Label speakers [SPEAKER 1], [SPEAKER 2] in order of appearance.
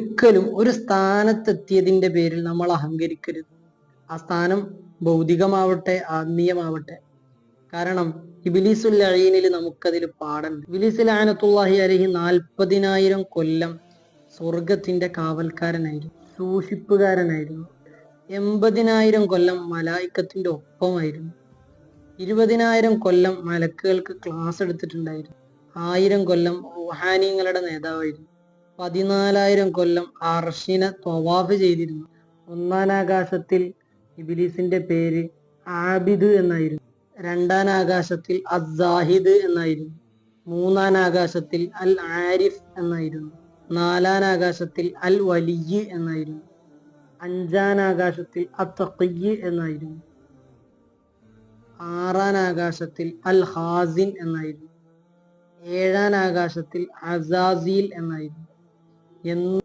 [SPEAKER 1] ഒരിക്കലും ഒരു സ്ഥാനത്തെത്തിയതിന്റെ പേരിൽ നമ്മൾ അഹങ്കരിക്കരുത്. ആ സ്ഥാനം ഭൗതികമാവട്ടെ ആത്മീയമാവട്ടെ. കാരണം ഇബിലീസുൽ അഴീനിൽ നമുക്കതിൽ പാടുണ്ട് ഇബിലീസിൽ ആനത്തുല്ലാഹി അലഹി നാൽപ്പതിനായിരം കൊല്ലം സ്വർഗത്തിന്റെ കാവൽക്കാരനായിരുന്നു സൂക്ഷിപ്പുകാരനായിരുന്നു. എൺപതിനായിരം കൊല്ലം മലായിക്കത്തിന്റെ ഒപ്പമായിരുന്നു. ഇരുപതിനായിരം കൊല്ലം മലക്കുകൾക്ക് ക്ലാസ് എടുത്തിട്ടുണ്ടായിരുന്നു. ആയിരം കൊല്ലം റുഹാനിങ്ങളുടെ നേതാവായിരുന്നു. പതിനാലായിരം കൊല്ലം അർഷിനെ ത്വവാഫ് ചെയ്തിരുന്നു. ഒന്നാം ആകാശത്തിൽ ഇബിലീസിന്റെ പേര് ആബിദ് എന്നായിരുന്നു. രണ്ടാം ആകാശത്തിൽ അസാഹിദ് എന്നായിരുന്നു. മൂന്നാം ആകാശത്തിൽ അൽ ആരിഫ് എന്നായിരുന്നു. നാലാം ആകാശത്തിൽ അൽ വലിയ എന്നായിരുന്നു. അഞ്ചാം ആകാശത്തിൽ അത്തഖയ്യ് എന്നായിരുന്നു. ആറാം ആകാശത്തിൽ അൽ ഹാസിൻ എന്നായിരുന്നു. ഏഴാം ആകാശത്തിൽ അസാസീൽ എന്നായിരുന്നു. എന്ന്